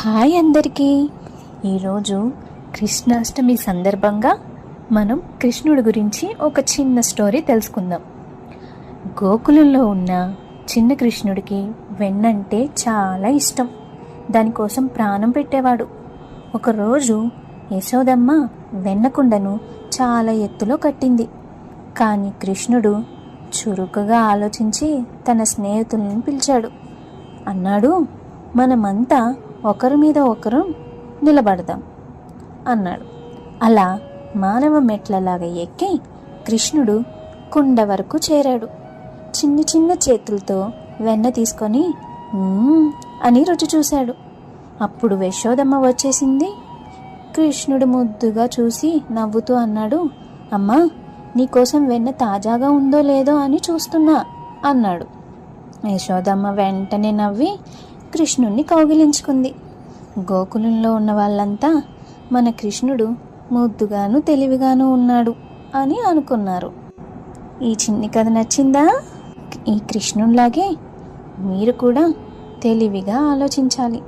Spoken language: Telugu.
హాయ్ అందరికీ. ఈరోజు కృష్ణాష్టమి సందర్భంగా మనం కృష్ణుడి గురించి ఒక చిన్న స్టోరీ తెలుసుకుందాం. గోకులంలో ఉన్న చిన్న కృష్ణుడికి వెన్నంటే చాలా ఇష్టం. దానికోసం ప్రాణం పెట్టేవాడు. ఒకరోజు యశోదమ్మ వెన్నకుండను చాలా ఎత్తులో కట్టింది. కానీ కృష్ణుడు చురుకుగా ఆలోచించి తన స్నేహితులను పిలిచాడు. అన్నాడు మనమంతా ఒకరి మీద ఒకరు నిలబడదాం అన్నాడు. అలా మానవ మెట్లలాగా ఎక్కి కృష్ణుడు కుండ వరకు చేరాడు. చిన్న చిన్న చేతులతో వెన్న తీసుకొని అని రుచి చూశాడు. అప్పుడు యశోదమ్మ వచ్చేసింది. కృష్ణుడు ముద్దుగా చూసి నవ్వుతూ అన్నాడు అమ్మా నీకోసం వెన్న తాజాగా ఉందో లేదో అని చూస్తున్నా అన్నాడు. యశోదమ్మ వెంటనే నవ్వి కృష్ణుణ్ణి కౌగిలించుకుంది. గోకులంలో ఉన్న వాళ్ళంతా మన కృష్ణుడు ముద్దుగాను తెలివిగాను ఉన్నాడు అని అనుకున్నారు. ఈ చిన్ని కథ నచ్చిందా? ఈ కృష్ణుడిలాగే మీరు కూడా తెలివిగా ఆలోచించాలి.